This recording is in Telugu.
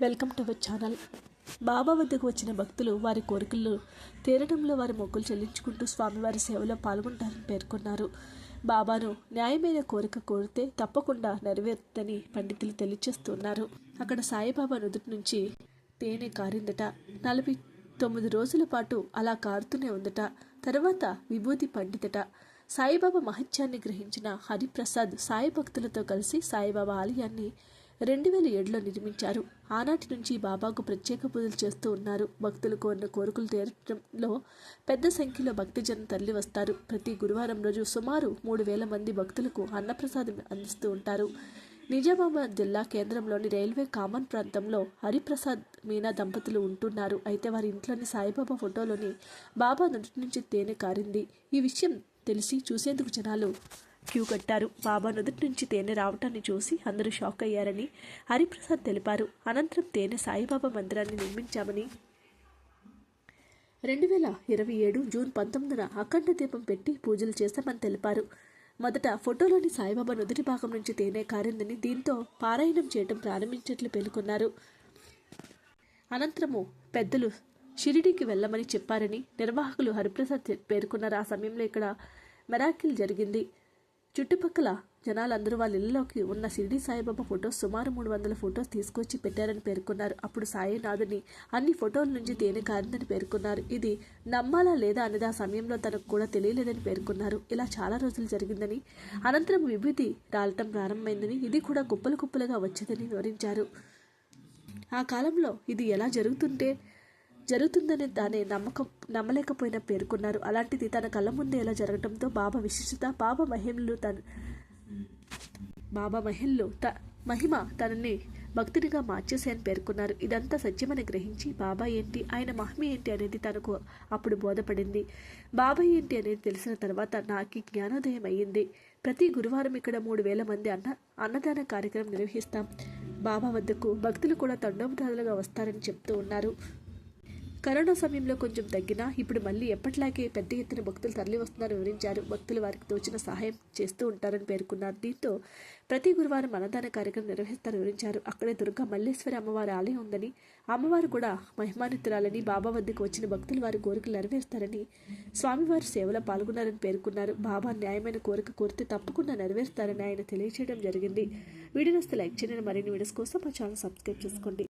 Welcome to our channel. బాబా వద్దకు వచ్చిన భక్తులు వారి కోరికలు తీరడంలో వారి మొక్కులు చెల్లించుకుంటూ స్వామివారి సేవలో పాల్గొంటారని పేర్కొన్నారు. బాబాను న్యాయమైన కోరిక కోరితే తప్పకుండా నెరవేరుతుందని పండితులు తెలియచేస్తున్నారు అక్కడ సాయిబాబా నుదుటి నుంచి తేనె కారిందట. నలభై తొమ్మిది రోజుల పాటు అలా కారుతూనే ఉందట. తర్వాత విభూతి పండితట. సాయిబాబా మహత్యాన్ని గ్రహించిన హరిప్రసాద్ సాయి భక్తులతో కలిసి సాయిబాబా ఆలయాన్ని రెండు వేల ఏడులో నిర్మించారు. ఆనాటి నుంచి బాబాకు ప్రత్యేక పూజలు చేస్తూ ఉన్నారు. భక్తులు కోరిన కోరికలు తీర్చడంలో పెద్ద సంఖ్యలో భక్తిజనం తరలి వస్తారు. ప్రతి గురువారం రోజు సుమారు మూడు వేల మంది భక్తులకు అన్నప్రసాదం అందిస్తూ ఉంటారు. నిజామాబాద్ జిల్లా కేంద్రంలోని రైల్వే కామన్ ప్రాంతంలో హరిప్రసాద్ మీనా దంపతులు ఉంటున్నారు. అయితే వారి ఇంట్లోని సాయిబాబా ఫోటోలోని బాబా నుటి నుంచి తేనె కారింది. ఈ విషయం తెలిసి చూసేందుకు జనాలు క్యూ కట్టారు. బాబా నుదుటి నుంచి తేనె రావటాన్ని చూసి అందరూ షాక్ అయ్యారని హరిప్రసాద్ తెలిపారు. అనంతరం తేనె సాయిబాబా మందిరాన్ని నిర్మించామని రెండు వేల ఇరవై ఏడు జూన్ పంతొమ్మిదిన అఖండ దీపం పెట్టి పూజలు చేస్తామని తెలిపారు. మొదట ఫోటోలోని సాయిబాబా నుదుటి భాగం నుంచి తేనె కారిందని దీంతో పారాయణం చేయడం ప్రారంభించినట్లు పేర్కొన్నారు. అనంతరము పెద్దలు షిరిడీకి వెళ్ళమని చెప్పారని నిర్వాహకులు హరిప్రసాద్ పేర్కొన్నారు. ఆ సమయంలో ఇక్కడ మెరాకిల్ జరిగింది. చుట్టుపక్కల జనాలందరూ వాళ్ళ ఇళ్ళలోకి ఉన్న షిరిడి సాయిబాబా ఫొటోస్ సుమారు మూడు వందల ఫొటోస్ తీసుకొచ్చి పెట్టారని పేర్కొన్నారు. అప్పుడు సాయినాథుని అన్ని ఫోటోల నుంచి తేనె కారిందని పేర్కొన్నారు. ఇది నమ్మాలా లేదా అనేది ఆ సమయంలో తనకు కూడా తెలియలేదని పేర్కొన్నారు. ఇలా చాలా రోజులు జరిగిందని అనంతరం విభూతి రాలటం ప్రారంభమైందని ఇది కూడా కుప్పలు కుప్పలుగా వచ్చేదని వివరించారు. ఆ కాలంలో ఇది ఎలా జరుగుతుంటే జరుగుతుందని తానే నమ్మకం నమ్మలేకపోయినా పేర్కొన్నారు. అలాంటిది తన కళ్ళ ముందే ఎలా జరగడంతో బాబా విశిష్టత బాబా మహిమలు తన బాబా మహిళలు త మహిమ తనని భక్తునిగా మార్చేసాయని పేర్కొన్నారు. ఇదంతా సత్యమని గ్రహించి బాబా ఏంటి ఆయన మహిమ ఏంటి అనేది తనకు అప్పుడు బోధపడింది. బాబా ఏంటి అనేది తెలిసిన తర్వాత నాకు జ్ఞానోదయం అయ్యింది. ప్రతి గురువారం ఇక్కడ మూడు వేల మంది అన్న అన్నదాన కార్యక్రమం నిర్వహిస్తాం. బాబా వద్దకు భక్తులు కూడా తండోపదారులుగా వస్తారని చెప్తూ ఉన్నారు. కరోనా సమయంలో కొంచెం తగ్గినా ఇప్పుడు మళ్ళీ ఎప్పటిలాగే పెద్ద ఎత్తున భక్తులు తరలి వస్తున్నారని వివరించారు. భక్తులు వారికి తోచిన సహాయం చేస్తూ ఉంటారని పేర్కొన్నారు. దీంతో ప్రతి గురువారం అన్నదాన కార్యక్రమం నిర్వహిస్తారని వివరించారు. అక్కడే దుర్గా మల్లేశ్వరి అమ్మవారి ఆలయం ఉందని అమ్మవారు కూడా మహిమానితురాలని బాబా వద్దకు వచ్చిన భక్తులు వారి కోరికలు నెరవేరుస్తారని స్వామివారి సేవలో పాల్గొన్నారని పేర్కొన్నారు. బాబా న్యాయమైన కోరిక కోరితే తప్పకుండా నెరవేరుస్తారని ఆయన తెలియజేయడం జరిగింది. వీడియోస్ లైక్ చేయండి. మరిన్ని వీడియోస్ కోసం మా ఛానల్ సబ్స్క్రైబ్ చేసుకోండి.